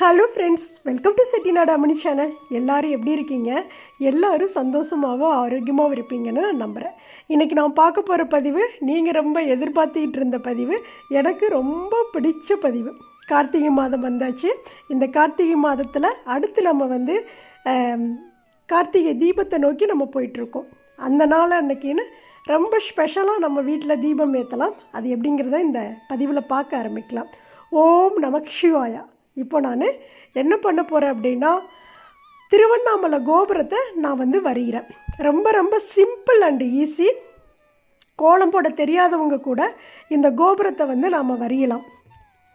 Hello friends welcome to Chettinad அமணி channel எல்லோரும் எப்படி இருக்கீங்க? எல்லாரும் சந்தோஷமாகவும் ஆரோக்கியமாகவும் இருப்பீங்கன்னு நான் நம்புகிறேன் இன்றைக்கி நான் பார்க்க போகிற பதிவு நீங்கள் ரொம்ப எதிர்பார்த்துக்கிட்டு இருந்த பதிவு எனக்கு ரொம்ப பிடிச்ச பதிவு. கார்த்திகை மாதம் வந்தாச்சு. இந்த கார்த்திகை மாதத்தில் அடுத்து நம்ம வந்து கார்த்திகை தீபத்தை நோக்கி நம்ம போயிட்டுருக்கோம். அந்த நாள் அன்னைக்கின்னு ரொம்ப ஸ்பெஷலாக நம்ம வீட்டில் தீபம் ஏற்றலாம் அது எப்படிங்கிறத இந்த பதிவில் பார்க்க ஆரம்பிக்கலாம். ஓம் நமக் சிவாயா. இப்போ நான் என்ன பண்ண போகிறேன் அப்படின்னா திருவண்ணாமலை கோபுரத்தை நான் வந்து வரைகிறேன். ரொம்ப ரொம்ப சிம்பிள் அண்டு ஈஸி கோலம் போட தெரியாதவங்க கூட இந்த கோபுரத்தை வந்து நாம் வரையலாம்.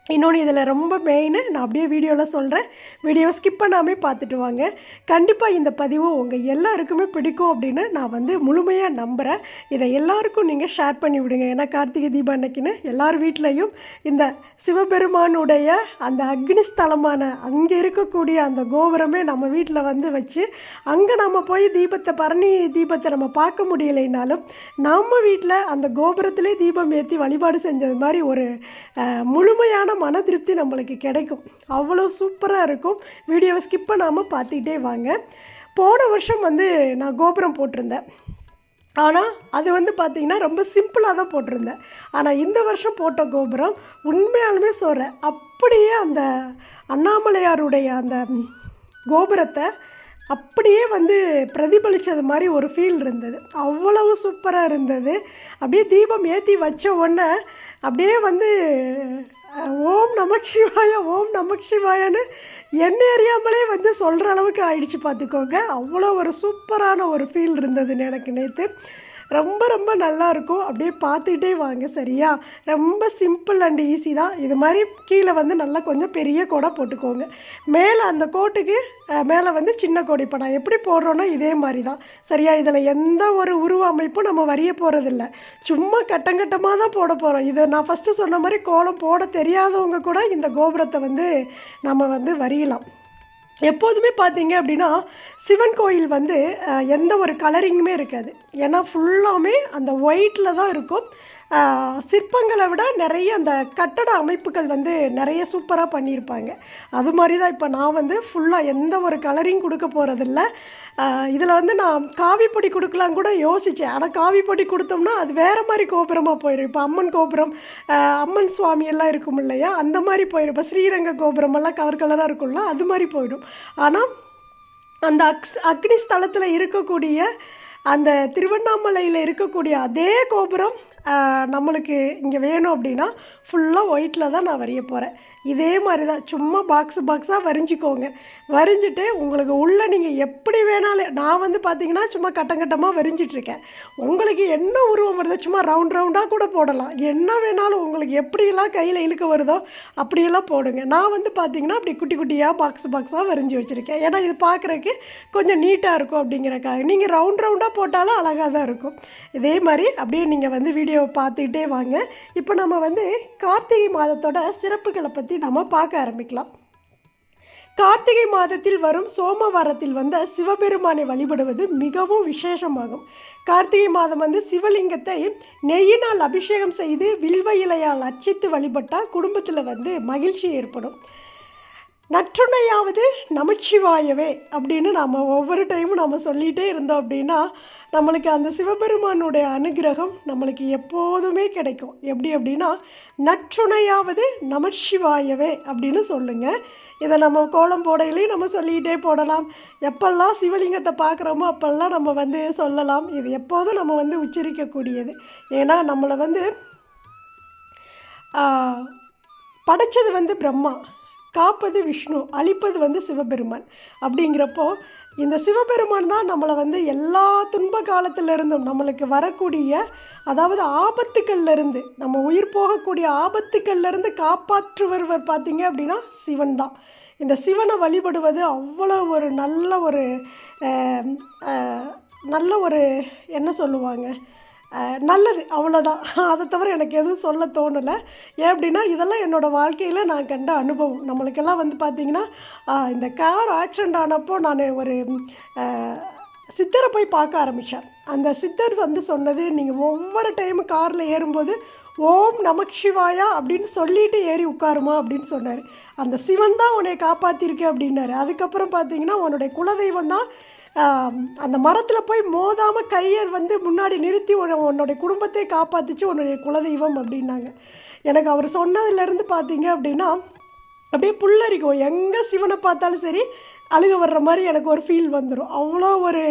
இன்னொன்று இதில் ரொம்ப மெயின் நான் அப்படியே வீடியோவில் சொல்கிறேன் வீடியோவை ஸ்கிப் பண்ணாமே பார்த்துட்டு வாங்க. கண்டிப்பாக இந்த பதிவு உங்கள் எல்லாருக்குமே பிடிக்கும் அப்படின்னு நான் வந்து முழுமையாக நம்புகிறேன் இதை எல்லாருக்கும் நீங்கள் ஷேர் பண்ணி விடுங்க. ஏன்னா கார்த்திகை தீபம் அன்னைக்குன்னு எல்லார் வீட்லேயும் இந்த சிவபெருமானுடைய அந்த அக்னி ஸ்தலமான அங்கே இருக்கக்கூடிய அந்த கோபுரமே நம்ம வீட்டில் வந்து வச்சு அங்கே நம்ம போய் தீபத்தை பரணி தீபத்தை நம்ம பார்க்க முடியலைனாலும் நம்ம வீட்டில் அந்த கோபுரத்திலே தீபம் ஏற்றி வழிபாடு செஞ்சது மாதிரி ஒரு முழுமையான முழுமையான மன திருப்தி நம்மளுக்கு கிடைக்கும். அவ்வளோ சூப்பராக இருக்கும். வீடியோவை ஸ்கிப் பண்ணாமல் பார்த்துக்கிட்டே வாங்க. போன வருஷம் வந்து நான் கோபுரம் போட்டிருந்தேன். ஆனால் அது வந்து பார்த்திங்கன்னா ரொம்ப சிம்பிளாக தான் போட்டிருந்தேன். ஆனால் இந்த வருஷம் போட்ட கோபுரம் உண்மையாலுமே சொல்கிறேன் அப்படியே அந்த அண்ணாமலையாருடைய அந்த கோபுரத்தை அப்படியே வந்து பிரதிபலித்தது மாதிரி ஒரு ஃபீல் இருந்தது. அவ்வளவு சூப்பராக இருந்தது. அப்படியே தீபம் ஏற்றி வச்ச உடனே அப்படியே வந்து ஓம் நமக் சிவாய ஓம் நமக் சிவாயான்னு என்ன அறியாமலே வந்து சொல்கிற அளவுக்கு ஆயிடுச்சு பார்த்துக்கோங்க. அவ்வளோ ஒரு சூப்பரான ஒரு ஃபீல் இருந்ததுன்னு எனக்கு நேற்று ரொம்ப ரொம்ப நல்லா இருக்கும் அப்படியே பார்த்துக்கிட்டே வாங்க சரியா? ரொம்ப சிம்பிள் அண்ட் ஈஸி தான். இது மாதிரி கீழே வந்து நல்லா கொஞ்சம் பெரிய கோடை போட்டுக்கோங்க. மேலே அந்த கோட்டுக்கு மேலே வந்து சின்ன கோடி. இப்போ நான் எப்படி போடுறோன்னா இதே மாதிரி தான். சரியா? இதில் எந்த ஒரு உருவ அமைப்பும் நம்ம வரைய போகிறதில்ல சும்மா கட்டங்கட்டமாக தான் போட போகிறோம் இதை நான் ஃபஸ்ட்டு சொன்ன மாதிரி கோலம் போட தெரியாதவங்க கூட இந்த கோபுரத்தை வந்து நம்ம வந்து வரையலாம். எப்போதுமே பார்த்தீங்க அப்படின்னா சிவன் கோயில் வந்து எந்த ஒரு கலரிங்குமே இருக்காது. ஏன்னா ஃபுல்லாமே அந்த ஒயிட்டில் தான் இருக்கும். சிற்பங்களை விட நிறைய அந்த கட்டட அமைப்புகள் வந்து நிறைய சூப்பராக பண்ணியிருப்பாங்க. அது மாதிரி தான் இப்போ நான் வந்து ஃபுல்லாக எந்த ஒரு கலரிங் கொடுக்க போகிறதில்ல இதில் வந்து நான் காவி பொடி கொடுக்கலாம் கூட யோசித்தேன் ஆனால் காவி பொடி கொடுத்தோம்னா அது வேறு மாதிரி கோபுரமாக போயிடும் இப்போ அம்மன் கோபுரம் அம்மன் சுவாமி எல்லாம் இருக்கும் இல்லையா? அந்த மாதிரி போயிடும் இப்போ ஸ்ரீரங்க கோபுரம் எல்லாம் கலர் கலராக இருக்கும்ல அது மாதிரி போயிடும். ஆனால் அந்த அக்ஸ் அக்னி ஸ்தலத்தில் இருக்கக்கூடிய அந்த திருவண்ணாமலையில் இருக்கக்கூடிய அதே கோபுரம் நம்மளுக்கு இங்கே வேணும் அப்படின்னா ஃபுல்லாக ஒயிட்டில் தான் நான் வரைய போகிறேன் இதே மாதிரி தான் சும்மா பாக்ஸ் பாக்ஸாக வரைஞ்சிக்கோங்க. வரைஞ்சிட்டு உங்களுக்கு உள்ளே நீங்கள் எப்படி வேணாலும் நான் வந்து பார்த்தீங்கன்னா சும்மா கட்டம் கட்டமாக வரைஞ்சிட்ருக்கேன். உங்களுக்கு என்ன உருவம் வருதோ சும்மா ரவுண்ட் ரவுண்டாக கூட போடலாம். என்ன வேணாலும் உங்களுக்கு எப்படியெல்லாம் கையில் இழுக்க வருதோ அப்படியெல்லாம் போடுங்க. நான் வந்து பார்த்தீங்கன்னா அப்படி குட்டி குட்டியாக பாக்ஸ் பாக்ஸாக வரைஞ்சி வச்சுருக்கேன். ஏன்னா இது பார்க்குறக்கு கொஞ்சம் நீட்டாக இருக்கும் அப்படிங்கிறக்காக. நீங்கள் ரவுண்ட் ரவுண்டாக போட்டாலும் அழகாக தான் இருக்கும். இதே மாதிரி அப்படியே நீங்கள் வந்து வீடியோவை பார்த்துக்கிட்டே வாங்க. இப்போ நம்ம வந்து கார்த்திகை மாதத்தோட சிறப்புகளை பற்றி நம்ம பார்க்க ஆரம்பிக்கலாம். கார்த்திகை மாதத்தில் வரும் சோமவாரத்தில் வந்த சிவபெருமானை வழிபடுவது மிகவும் விசேஷமாகும். கார்த்திகை மாதம் வந்து சிவலிங்கத்தை நெய்யினால் அபிஷேகம் செய்து வில்வ இலையால் அர்ச்சித்து வழிபட்டால் குடும்பத்தில் வந்து மகிழ்ச்சி ஏற்படும். நற்றுணையாவது நமச்சிவாயவே அப்படின்னு நாம் ஒவ்வொரு டைமும் நம்ம சொல்லிகிட்டே இருந்தோம் அப்படின்னா நம்மளுக்கு அந்த சிவபெருமானுடைய அனுகிரகம் நம்மளுக்கு எப்போதுமே கிடைக்கும். எப்படி அப்படின்னா நற்றுணையாவது நமச்சிவாயவே அப்படின்னு சொல்லுங்கள் இதை நம்ம கோலம் போடையிலையும் நம்ம சொல்லிக்கிட்டே போடலாம். எப்பெல்லாம் சிவலிங்கத்தை பார்க்குறோமோ அப்பெல்லாம் நம்ம வந்து சொல்லலாம். இது எப்போதும் நம்ம வந்து உச்சரிக்கக்கூடியது. ஏன்னா நம்மளை வந்து படைச்சது வந்து பிரம்மா. காப்பது விஷ்ணு அழிப்பது வந்து சிவபெருமான். அப்படிங்கிறப்போ இந்த சிவபெருமான் தான் நம்மளை வந்து எல்லா துன்ப காலத்திலிருந்தும் நம்மளுக்கு வரக்கூடிய அதாவது ஆபத்துக்கள்லேருந்து நம்ம உயிர் போகக்கூடிய ஆபத்துக்கள்லேருந்து இருந்து பார்த்திங்க பார்த்தீங்க அப்படின்னா சிவன் தான். இந்த சிவனை வழிபடுவது அவ்வளோ ஒரு நல்ல ஒரு நல்ல ஒரு என்ன சொல்லுவாங்க? நல்லது அவ்வளோதான் அதை தவிர எனக்கு எதுவும் சொல்ல தோணலை. ஏன் அப்படின்னா இதெல்லாம் என்னோடய வாழ்க்கையில் நான் கண்ட அனுபவம். நம்மளுக்கெல்லாம் வந்து பார்த்திங்கன்னா இந்த கார் ஆக்சிடெண்ட் ஆனப்போ நான் ஒரு சித்தரை போய் பார்க்க ஆரம்பித்தேன் அந்த சித்தர் வந்து சொன்னது நீங்கள் ஒவ்வொரு டைமும் காரில் ஏறும்போது ஓம் நமக் சிவாயா அப்படின்னு சொல்லிட்டு ஏறி உட்காருமா அப்படின்னு சொன்னார். அந்த சிவன் தான் உன்னை காப்பாற்றிருக்கு அப்படின்னாரு. அதுக்கப்புறம் பார்த்தீங்கன்னா உன்னுடைய குலதெய்வம் தான் அந்த மரத்தில் போய் மோதாமல் கையை வந்து முன்னாடி நிறுத்தி உன்னுடைய குடும்பத்தை காப்பாற்றிச்சு உன்னுடைய குலதெய்வம் அப்படின்னாங்க. எனக்கு அவர் சொன்னதுலேருந்து பார்த்தீங்க அப்படின்னா அப்படியே புல்லரிக்கும். எங்கே சிவனை பார்த்தாலும் சரி அழுக வர்ற மாதிரி எனக்கு ஒரு ஃபீல் வந்துடும் அவ்வளோ ஒரு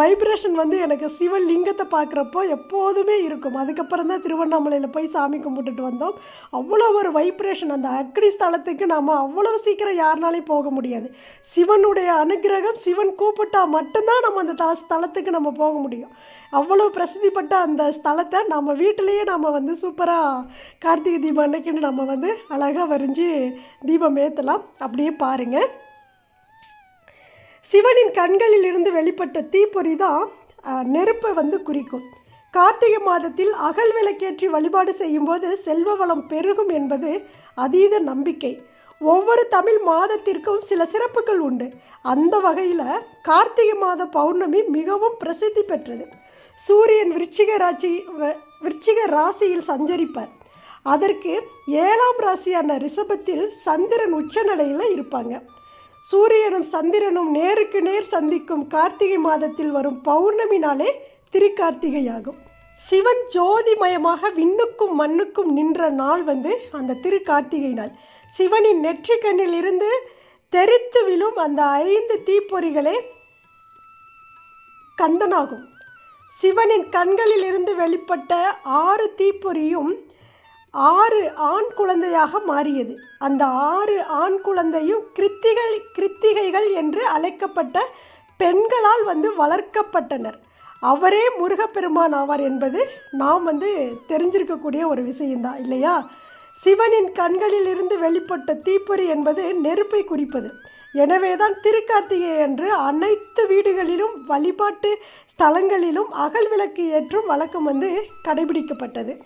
வைப்ரேஷன் வந்து எனக்கு சிவலிங்கத்தை பார்க்குறப்போ எப்போதுமே இருக்கும். அதுக்கப்புறம் தான் திருவண்ணாமலையில் போய் சாமி கும்பிட்டுட்டு வந்தோம். அவ்வளோ ஒரு வைப்ரேஷன் அந்த அக்னி ஸ்தலத்துக்கு நாம் அவ்வளோ சீக்கிரம் யாருனாலையும் போக முடியாது. சிவனுடைய அனுக்கிரகம் சிவன் கூப்பிட்டா மட்டும்தான் நம்ம அந்த த ஸ்தலத்துக்கு நம்ம போக முடியும். அவ்வளோ பிரசித்திப்பட்ட அந்த ஸ்தலத்தை நம்ம வீட்டிலேயே நம்ம வந்து சூப்பராக கார்த்திகை தீபம் அன்னைக்குன்னு நம்ம வந்து அழகாக வரைஞ்சி தீபம் ஏற்றலாம் அப்படியே பாருங்கள் சிவனின் கண்களில் இருந்து வெளிப்பட்ட தீப்பொறி தான் நெருப்பை வந்து குறிக்கும். கார்த்திகை மாதத்தில் அகல் விளக்கேற்றி வழிபாடு செய்யும்போது செல்வ வளம் பெருகும் என்பது அதீத நம்பிக்கை. ஒவ்வொரு தமிழ் மாதத்திற்கும் சில சிறப்புகள் உண்டு. அந்த வகையில் கார்த்திகை மாத பௌர்ணமி மிகவும் பிரசித்தி பெற்றது. சூரியன் விருச்சிக ராசி வ- விருச்சிக ராசியில் சஞ்சரிப்பார். அதற்கு ஏழாம் ராசியான ரிஷபத்தில் சந்திரன் உச்சநிலையில் இருப்பாங்க. சூரியனும் சந்திரனும் நேருக்கு நேர் சந்திக்கும் கார்த்திகை மாதத்தில் வரும் பௌர்ணமி நாளே திருக்கார்த்திகையாகும். சிவன் ஜோதிமயமாக விண்ணுக்கும் மண்ணுக்கும் நின்ற நாள் வந்து அந்த திருக்கார்த்திகை நாள். சிவனின் நெற்றிக்கண்ணில் இருந்து தெரித்து விழும் அந்த ஐந்து தீப்பொறிகளே கந்தனாகும். சிவனின் கண்களில் இருந்து வெளிப்பட்ட ஆறு தீப்பொறியும் ஆறு ஆண் குழந்தையாக மாறியது. அந்த ஆறு ஆண் குழந்தையும் கிருத்திகள் கிருத்திகைகள் என்று அழைக்கப்பட்ட பெண்களால் வந்து வளர்க்கப்பட்டனர். அவரே முருகப்பெருமான் ஆவார் என்பது நாம் வந்து தெரிஞ்சிருக்கக்கூடிய ஒரு விஷயம்தான் இல்லையா? சிவனின் கண்களில் இருந்து வெளிப்பட்ட தீப்பொறி என்பது நெருப்பை குறிப்பது. எனவேதான் திருக்கார்த்திகை அன்று அனைத்து வீடுகளிலும் வழிபாட்டு ஸ்தலங்களிலும் அகல் விளக்கு ஏற்றும் வழக்கம் வந்து கடைபிடிக்கப்பட்டது.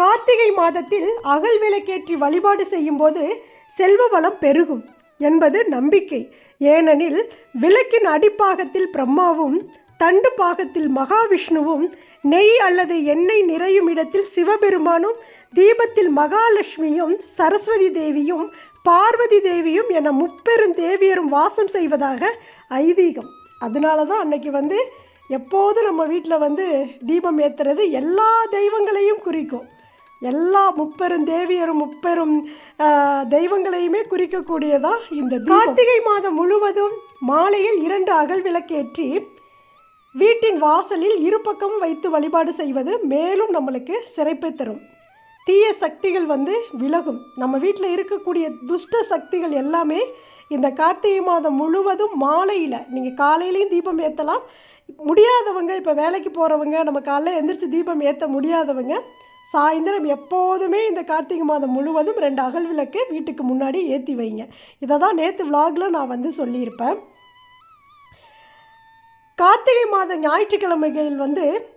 கார்த்திகை மாதத்தில் அகல் விளக்கேற்றி வழிபாடு செய்யும்போது செல்வ வளம் பெருகும் என்பது நம்பிக்கை. ஏனெனில் விளக்கின் அடிப்பாகத்தில் பிரம்மாவும் தண்டு பாகத்தில் மகாவிஷ்ணுவும் நெய் அல்லது எண்ணெய் நிறையும் இடத்தில் சிவபெருமானும் தீபத்தில் மகாலட்சுமியும் சரஸ்வதி தேவியும் பார்வதி தேவியும் என முப்பெரும் தேவியரும் வாசம் செய்வதாக ஐதீகம். அதனால தான் அன்னைக்கு வந்து எப்போதும் நம்ம வீட்டில் வந்து தீபம் ஏற்றுறது எல்லா தெய்வங்களையும் குறிக்கும். எல்லா முப்பெரும் தேவியரும் முப்பெரும் தெய்வங்களையுமே குறிக்கக்கூடியதா இந்த கார்த்திகை மாதம் முழுவதும் மாலையில் இரண்டு அகல் விளக்கேற்றி வீட்டின் வாசலில் இரு பக்கமும் வைத்து வழிபாடு செய்வது மேலும் நம்மளுக்கு சிறப்பை தரும். தீய சக்திகள் வந்து விலகும். நம்ம வீட்டில் இருக்கக்கூடிய துஷ்ட சக்திகள் எல்லாமே இந்த கார்த்திகை மாதம் முழுவதும் மாலையில் நீங்கள் காலையிலையும் தீபம் ஏற்றலாம் முடியாதவங்க இப்போ வேலைக்கு போகிறவங்க நம்ம காலையில் எந்திரிச்சு தீபம் ஏற்ற முடியாதவங்க சாயந்தரம் எப்போதுமே இந்த கார்த்திகை மாதம் முழுவதும் ரெண்டு அகல் விளக்கு வீட்டுக்கு முன்னாடி ஏற்றி வைங்க. இதை தான் நேற்று விலாகில் நான் வந்து சொல்லியிருப்பேன். கார்த்திகை மாத ஞாயிற்றுக்கிழமைகளில் வந்து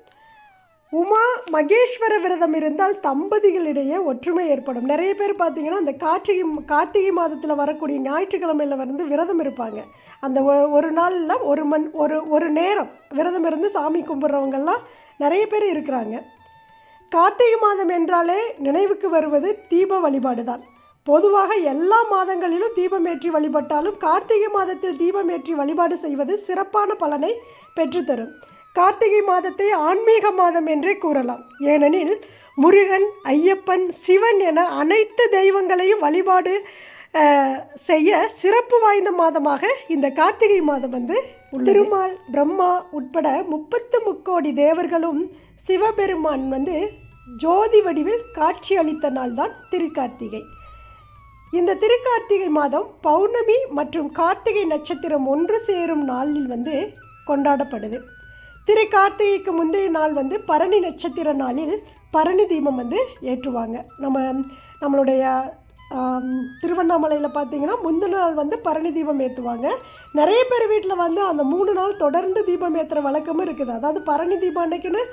உமா மகேஸ்வர விரதம் இருந்தால் தம்பதிகளிடையே ஒற்றுமை ஏற்படும். நிறைய பேர் பார்த்தீங்கன்னா அந்த கார்த்திகை கார்த்திகை மாதத்தில் வரக்கூடிய ஞாயிற்றுக்கிழமையில் வந்து விரதம் இருப்பாங்க. அந்த ஒ- ஒரு நாளில் ஒரு மண் ஒரு ஒரு நேரம் விரதம் இருந்து சாமி கும்பிட்றவங்கெல்லாம் நிறைய பேர் இருக்கிறாங்க. கார்த்திகை மாதம் என்றாலே நினைவுக்கு வருவது தீப வழிபாடு தான் பொதுவாக எல்லா மாதங்களிலும் தீபமேற்றி வழிபட்டாலும் கார்த்திகை மாதத்தில் தீபமேற்றி வழிபாடு செய்வது சிறப்பான பலனை பெற்றுத்தரும். கார்த்திகை மாதத்தை ஆன்மீக மாதம் என்றே கூறலாம். ஏனெனில் முருகன் ஐயப்பன் சிவன் என அனைத்து தெய்வங்களையும் வழிபாடு செய்ய சிறப்பு வாய்ந்த மாதமாக இந்த கார்த்திகை மாதம் வந்து திருமால் பிரம்மா உட்பட முப்பத்து முக்கோடி தேவர்களும் சிவபெருமான் வந்து ஜோதி வடிவில் காட்சி அளித்த நாள்தான் திருக்கார்த்திகை. இந்த திருக்கார்த்திகை மாதம் பௌர்ணமி மற்றும் கார்த்திகை நட்சத்திரம் ஒன்று சேரும் நாளில் வந்து கொண்டாடப்படுது. திரு கார்த்திகைக்கு முந்தைய நாள் வந்து பரணி நட்சத்திர நாளில் பரணி தீபம் வந்து ஏற்றுவாங்க. நம்ம நம்மளுடைய திருவண்ணாமலையில் பார்த்தீங்கன்னா முந்தின நாள் வந்து பரணி தீபம் ஏற்றுவாங்க நிறைய பேர் வீட்டில் வந்து அந்த மூணு நாள் தொடர்ந்து தீபம் ஏற்றுற வழக்கமும் இருக்குது. அதாவது பரணி தீபம் அன்னைக்குன்னு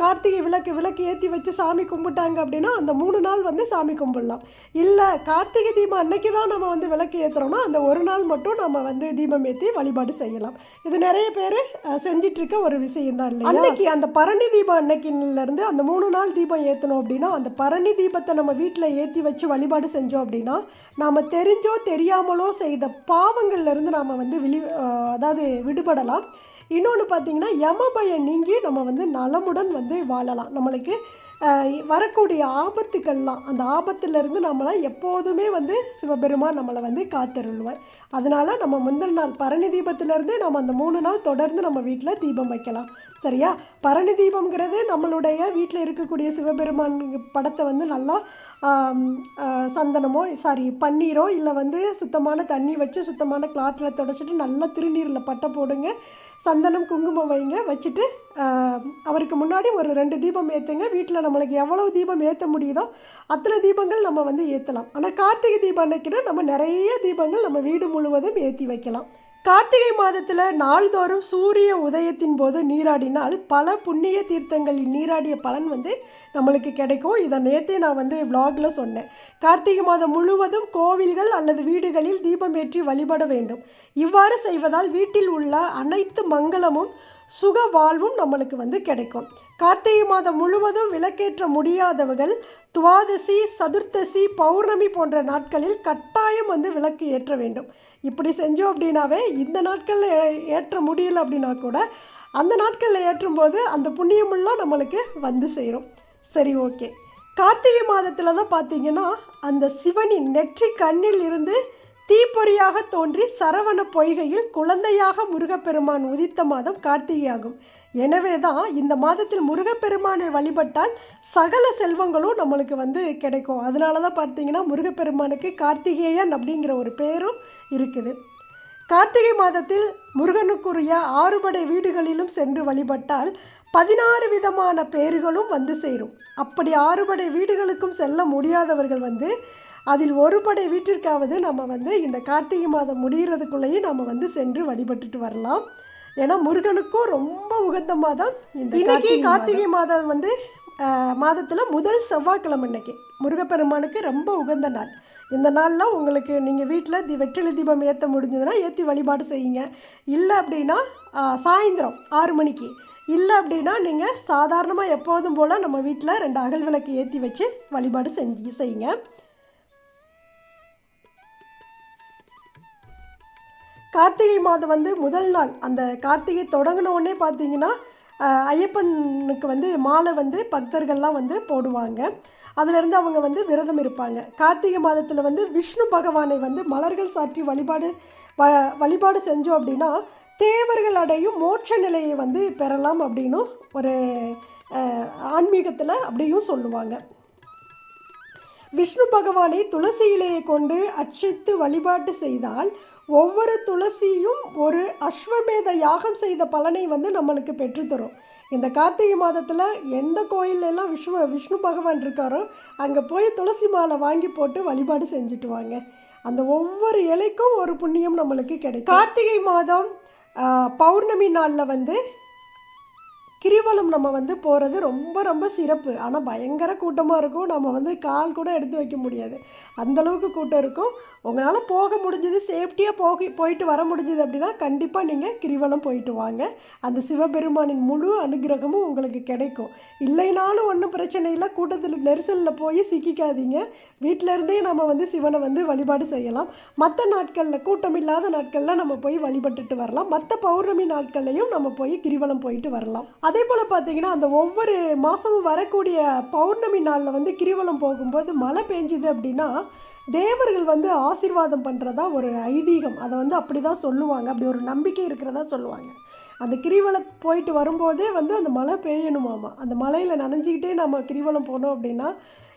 கார்த்திகை விளக்கு விளக்கு ஏற்றி வச்சு சாமி கும்பிட்டாங்க அப்படின்னா அந்த மூணு நாள் வந்து சாமி கும்பிடலாம். இல்லை கார்த்திகை தீபம் அன்னைக்கு தான் நம்ம வந்து விளக்கு ஏற்றுறோம்னா அந்த ஒரு நாள் மட்டும் நம்ம வந்து தீபம் ஏற்றி வழிபாடு செய்யலாம். இது நிறைய பேர் செஞ்சிட்ருக்க ஒரு விஷயம் தான் இல்லை அன்னைக்கு அந்த பரணி தீபம் அன்னைக்குலேருந்து அந்த மூணு நாள் தீபம் ஏற்றணும் அப்படின்னா அந்த பரணி தீபத்தை நம்ம வீட்டில் ஏற்றி வச்சு வழிபாடு செஞ்சோம் அப்படின்னா நாம் தெரிஞ்சோ தெரியாமலோ செய்த பாவங்கள்லேருந்து நாம் வந்து விழி அதாவது விடுபடலாம். இன்னொன்று பார்த்தீங்கன்னா யம பயம் நீங்கி நம்ம வந்து நலமுடன் வந்து வாழலாம். நம்மளுக்கு வரக்கூடிய ஆபத்துக்கள்லாம் அந்த ஆபத்துலேருந்து நம்மளை எப்போதுமே வந்து சிவபெருமான் நம்மளை வந்து காத்தருள்வார். அதனால் நம்ம முந்தின நாள் பரணி தீபத்திலேருந்தே நம்ம அந்த மூணு நாள் தொடர்ந்து நம்ம வீட்டில் தீபம் வைக்கலாம். சரியா? பரணி தீபம்ங்கிறது நம்மளுடைய வீட்டில் இருக்கக்கூடிய சிவபெருமான் படத்தை வந்து நல்லா சந்தனமோ சாரி பன்னீரோ இல்லை வந்து சுத்தமான தண்ணி வச்சு சுத்தமான கிளாத்தில் தொடச்சிட்டு நல்லா திருநீரில் பட்டை போடுங்க. சந்தனம் குங்குமம் வைங்க வச்சுட்டு அவருக்கு முன்னாடி ஒரு ரெண்டு தீபம் ஏற்றுங்க வீட்டில் நம்மளுக்கு எவ்வளவு தீபம் ஏற்ற முடியுதோ அத்தனை தீபங்கள் நம்ம வந்து ஏற்றலாம் ஆனால் கார்த்திகை தீபம் அன்னைக்குன்னா நம்ம நிறைய தீபங்கள் நம்ம வீடு முழுவதும் ஏற்றி வைக்கலாம். கார்த்திகை மாதத்தில் நாள்தோறும் சூரிய உதயத்தின் போது நீராடினால் பல புண்ணிய தீர்த்தங்களில் நீராடிய பலன் வந்து நம்மளுக்கு கிடைக்கும். இதை நேற்றே நான் வந்து வ்ளாகில் சொன்னேன். கார்த்திகை மாதம் முழுவதும் கோவில்கள் அல்லது வீடுகளில் தீபம் ஏற்றி வழிபட வேண்டும். இவ்வாறு செய்வதால் வீட்டில் உள்ள அனைத்து மங்களமும் சுக வாழ்வும் நம்மளுக்கு வந்து கிடைக்கும். கார்த்திகை மாதம் முழுவதும் விளக்கேற்ற முடியாதவர்கள் துவாதசி சதுர்த்தசி பௌர்ணமி போன்ற நாட்களில் கட்டாயம் வந்து விளக்கு ஏற்ற வேண்டும். இப்படி செஞ்சோம் அப்படின்னாவே இந்த நாட்களில் ஏ- ஏற்ற முடியல அப்படின்னா கூட அந்த நாட்களில் ஏற்றும்போது அந்த புண்ணியமெல்லாம் நம்மளுக்கு வந்து சேரும். சரி ஓகே. கார்த்திகை மாதத்தில் தான் பார்த்தீங்கன்னா அந்த சிவனின் நெற்றி கண்ணில் இருந்து தீப்பொறியாக தோன்றி சரவண பொய்கையில் குழந்தையாக முருகப்பெருமான் உதித்த மாதம் கார்த்திகை ஆகும் எனவே தான் இந்த மாதத்தில் முருகப்பெருமானை வழிபட்டால் சகல செல்வங்களும் நம்மளுக்கு வந்து கிடைக்கும். அதனால தான் பார்த்தீங்கன்னா முருகப்பெருமானுக்கு கார்த்திகேயன் அப்படிங்கிற ஒரு பேரும் இருக்குது. கார்த்திகை மாதத்தில் முருகனுக்குரிய ஆறுபடை வீடுகளிலும் சென்று வழிபட்டால் பதினாறு விதமான பேர்களும் வந்து சேரும். அப்படி ஆறுபடை வீடுகளுக்கும் செல்ல முடியாதவர்கள் வந்து அதில் ஒரு படை வீட்டிற்காவது நம்ம வந்து இந்த கார்த்திகை மாதம் முடிகிறதுக்குள்ளேயே நம்ம வந்து சென்று வழிபட்டுட்டு வரலாம். ஏன்னா முருகனுக்கும் ரொம்ப உகந்த மாதம் இந்த இன்னைக்கு கார்த்திகை மாதம். வந்து மாதத்தில் முதல் செவ்வாய்க்கிழமை இன்னைக்கு. முருகப்பெருமானுக்கு ரொம்ப உகந்த நாள். இந்த நாளில் உங்களுக்கு நீங்கள் வீட்டில் தி வெற்றிலை தீபம் ஏற்ற முடிஞ்சதுன்னா ஏற்றி வழிபாடு செய்யுங்க. இல்லை அப்படின்னா சாயந்தரம் ஆறு மணிக்கு. இல்லை அப்படின்னா நீங்கள் சாதாரணமாக எப்போதும் போல் நம்ம வீட்டில் ரெண்டு அகல் விளக்கு ஏற்றி வச்சு வழிபாடு செஞ்சு செய்யுங்க. கார்த்திகை மாதம் வந்து முதல் நாள். அந்த கார்த்திகை தொடங்கினோடனே பார்த்தீங்கன்னா ஐயப்பனுக்கு வந்து மாலை வந்து பக்தர்கள்லாம் வந்து போடுவாங்க. அதிலிருந்து அவங்க வந்து விரதம் இருப்பாங்க. கார்த்திகை மாதத்தில் வந்து விஷ்ணு பகவானை வந்து மலர்கள் சாற்றி வழிபாடு வ வழிபாடு செஞ்சோம் அப்படின்னா தேவர்கள் அடையும் மோட்ச நிலையை வந்து பெறலாம் அப்படின்னும் ஒரு ஆன்மீகத்தில் அப்படியும் சொல்லுவாங்க. விஷ்ணு பகவானை துளசி இலையை கொண்டு அர்ச்சித்து வழிபாட்டு செய்தால் ஒவ்வொரு துளசியும் ஒரு அஸ்வமேத யாகம் செய்த பலனை வந்து நம்மளுக்கு பெற்றுத்தரும் இந்த கார்த்திகை மாதத்தில் எந்த கோயிலெல்லாம் விஷ்ணு விஷ்ணு பகவான் இருக்காரோ அங்கே போய் துளசி மாலை வாங்கி போட்டு வழிபாடு செஞ்சுட்டு வாங்க. அந்த ஒவ்வொரு இலைக்கும் ஒரு புண்ணியம் நம்மளுக்கு கிடைக்கும். கார்த்திகை மாதம் பௌர்ணமி நாளில் வந்து கிரிவலம் நம்ம வந்து போகிறது ரொம்ப ரொம்ப சிறப்பு. ஆனால் பயங்கர கூட்டமாக இருக்கும். நம்ம வந்து கால் கூட எடுத்து வைக்க முடியாது. அந்த அளவுக்கு கூட்டம் இருக்கும். உங்களால் போக முடிஞ்சது சேஃப்டியாக போக போயிட்டு வர முடிஞ்சது அப்படின்னா கண்டிப்பாக நீங்கள் கிரிவலம் போயிட்டு வாங்க. அந்த சிவபெருமானின் முழு அனுகிரகமும் உங்களுக்கு கிடைக்கும். இல்லைனாலும் ஒன்றும் பிரச்சனை இல்லை. கூட்டத்தில் நெரிசலில் போய் சிக்கிக்காதீங்க. வீட்டிலருந்தே நம்ம வந்து சிவனை வந்து வழிபாடு செய்யலாம். மற்ற நாட்களில் கூட்டம் இல்லாத நாட்களில் நம்ம போய் வழிபட்டுட்டு வரலாம். மற்ற பௌர்ணமி நாட்கள்லையும் நம்ம போய் கிரிவலம் போயிட்டு வரலாம். அதே போல் பார்த்தீங்கன்னா அந்த ஒவ்வொரு மாதமும் வரக்கூடிய பௌர்ணமி நாளில் வந்து கிரிவலம் போகும்போது மழை பெஞ்சுது அப்படின்னா தேவர்கள் வந்து ஆசீர்வாதம் பண்ணுறதா ஒரு ஐதீகம். அதை வந்து அப்படி தான் சொல்லுவாங்க. அப்படி ஒரு நம்பிக்கை இருக்கிறதா சொல்லுவாங்க. அந்த கிரிவலம் போயிட்டு வரும்போதே வந்து அந்த மழை பெய்யணுமாமா? அந்த மலையில் நனைஞ்சிக்கிட்டே நம்ம கிரிவலம் போனோம் அப்படின்னா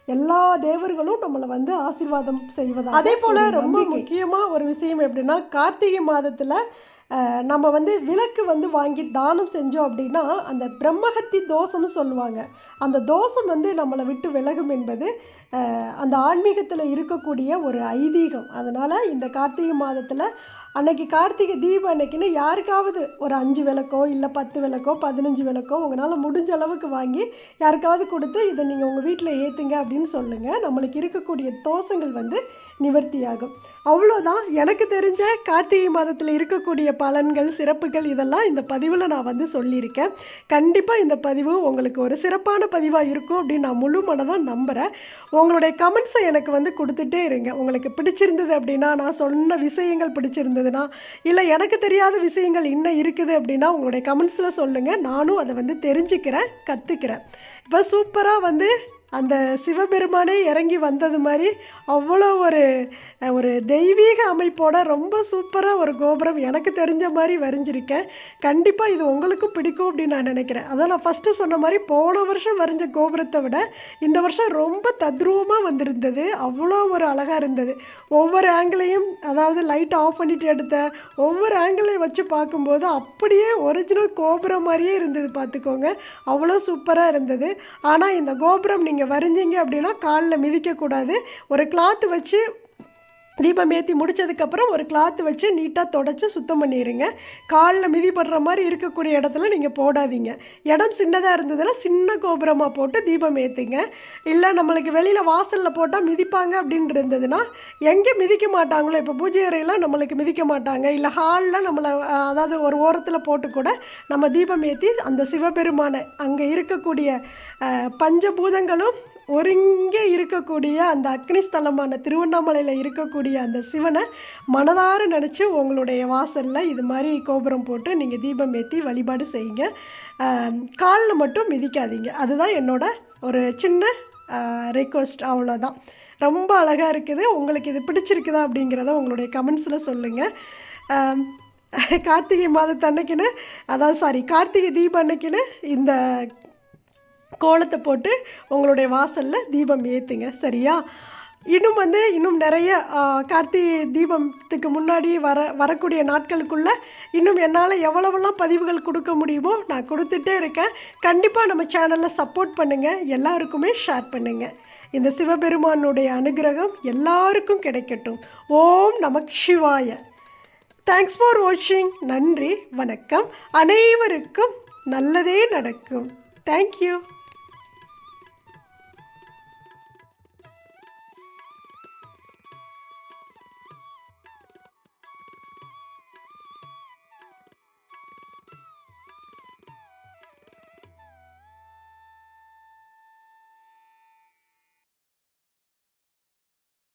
எல்லா தேவர்களும் நம்மளை வந்து ஆசீர்வாதம் செய்வதா அதே போல் ரொம்ப முக்கியமாக ஒரு விஷயம் எப்படின்னா கார்த்திகை மாதத்தில் நம்ம வந்து விளக்கு வந்து வாங்கி தானம் செஞ்சோம் அப்படின்னா அந்த பிரம்மஹத்தி தோஷம்னு சொல்லுவாங்க. அந்த தோஷம் வந்து நம்மளை விட்டு விலகும் என்பது அந்த ஆன்மீகத்தில் இருக்கக்கூடிய ஒரு ஐதீகம். அதனால் இந்த கார்த்திகை மாதத்தில் அன்னைக்கு கார்த்திகை தீபம் அன்னைக்குன்னு யாருக்காவது ஒரு அஞ்சு விளக்கோ இல்லை பத்து விளக்கோ பதினஞ்சு விளக்கோ உங்களால் முடிஞ்ச அளவுக்கு வாங்கி யாருக்காவது கொடுத்து இதை நீங்கள் உங்கள் வீட்டில் ஏற்றுங்க அப்படின்னு சொல்லுங்கள் நம்மளுக்கு இருக்கக்கூடிய தோஷங்கள் வந்து நிவர்த்தியாகும். அவ்வளோதான் எனக்கு தெரிஞ்ச கார்த்திகை மாதத்தில் இருக்கக்கூடிய பலன்கள் சிறப்புகள் இதெல்லாம் இந்த பதிவில் நான் வந்து சொல்லியிருக்கேன். கண்டிப்பாக இந்த பதிவு உங்களுக்கு ஒரு சிறப்பான பதிவாக இருக்கும் அப்படின்னு நான் முழு மனதாக நம்புகிறேன் உங்களுடைய கமெண்ட்ஸை எனக்கு வந்து கொடுத்துட்டே இருங்க. உங்களுக்கு பிடிச்சிருந்தது அப்படின்னா நான் சொன்ன விஷயங்கள் பிடிச்சிருந்ததுன்னா இல்லை எனக்கு தெரியாத விஷயங்கள் இன்னும் இருக்குது அப்படின்னா உங்களுடைய கமெண்ட்ஸில் சொல்லுங்கள் நானும் அதை வந்து தெரிஞ்சுக்கிறேன் கற்றுக்கிறேன் இப்போ சூப்பராக வந்து அந்த சிவபெருமானே இறங்கி வந்தது மாதிரி அவ்வளோ ஒரு ஒரு தெய்வீக அமைப்போட ரொம்ப சூப்பராக ஒரு கோபுரம் எனக்கு தெரிஞ்ச மாதிரி வரைஞ்சிருக்கேன். கண்டிப்பாக இது உங்களுக்கும் பிடிக்கும் அப்படின்னு நான் நினைக்கிறேன். அதான் நான் ஃபஸ்ட்டு சொன்ன மாதிரி போன வருஷம் வரைஞ்ச கோபுரத்தை விட இந்த வருஷம் ரொம்ப தத்ரூபமாக வந்திருந்தது. அவ்வளோ ஒரு அழகாக இருந்தது. ஒவ்வொரு ஆங்கிளையும் அதாவது லைட் ஆஃப் பண்ணிட்டு எடுத்த ஒவ்வொரு ஆங்கிளையும் வச்சு பார்க்கும்போது அப்படியே ஒரிஜினல் கோபுரம் மாதிரியே இருந்தது பார்த்துக்கோங்க. அவ்வளோ சூப்பராக இருந்தது. ஆனால் இந்த கோபுரம் நீங்கள் வரைஞ்சிங்க அப்படின்னா காலில் மிதிக்கக்கூடாது. ஒரு கிளாத் வச்சு தீபம் ஏற்றி முடிச்சதுக்கப்புறம் ஒரு கிளாத் வச்சு நீட்டாக தொடச்சி சுத்தம் பண்ணிடுங்க காலில் மிதிப்படுற மாதிரி இருக்கக்கூடிய இடத்துல நீங்கள் போடாதீங்க. இடம் சின்னதாக இருந்ததுன்னா சின்ன கோபுரமாக போட்டு தீபம் ஏற்றுங்க இல்லை நம்மளுக்கு வெளியில் வாசலில் போட்டால் மிதிப்பாங்க அப்படின்னு இருந்ததுன்னா எங்கே மிதிக்க மாட்டாங்களோ இப்போ பூஜை அறையெல்லாம் நம்மளுக்கு மிதிக்க மாட்டாங்க. இல்லை ஹாலில் நம்மளை அதாவது ஒரு ஓரத்தில் போட்டு கூட நம்ம தீபம் ஏற்றி அந்த சிவபெருமானை அங்கே இருக்கக்கூடிய பஞ்சபூதங்களும் ஒருங்கே இருக்கக்கூடிய அந்த அக்னிஸ்தலமான திருவண்ணாமலையில் இருக்கக்கூடிய அந்த சிவனை மனதார நினச்சி உங்களுடைய வாசலில் இது மாதிரி கோபுரம் போட்டு நீங்கள் தீபம் ஏற்றி வழிபாடு செய்யுங்க. காலில் மட்டும் மிதிக்காதீங்க. அதுதான் என்னோட ஒரு சின்ன ரெக்வஸ்ட் அவ்வளோதான் ரொம்ப அழகாக இருக்குது. உங்களுக்கு இது பிடிச்சிருக்குதா அப்படிங்கிறத உங்களுடைய கமெண்ட்ஸில் சொல்லுங்கள் கார்த்திகை மாதத்தன்னைக்குன்னு அதாவது சாரி கார்த்திகை தீபம் அன்னைக்குன்னு இந்த கோலத்தை போட்டு உங்களுடைய வாசலில் தீபம் ஏற்றுங்க சரியா? இன்னும் வந்து இன்னும் நிறைய கார்த்திகை தீபத்துக்கு முன்னாடி வர வரக்கூடிய நாட்களுக்குள்ளே இன்னும் என்னால் எவ்வளவெல்லாம் பதிவுகள் கொடுக்க முடியுமோ நான் கொடுத்துட்டே இருக்கேன். கண்டிப்பாக நம்ம சேனலில் சப்போர்ட் பண்ணுங்கள் எல்லாருக்குமே ஷேர் பண்ணுங்கள் இந்த சிவபெருமானுடைய அனுகிரகம் எல்லாருக்கும் கிடைக்கட்டும். ஓம் நமக் சிவாய. தேங்க்ஸ் ஃபார் வாட்சிங் நன்றி வணக்கம். அனைவருக்கும் நல்லதே நடக்கும். தேங்க்யூ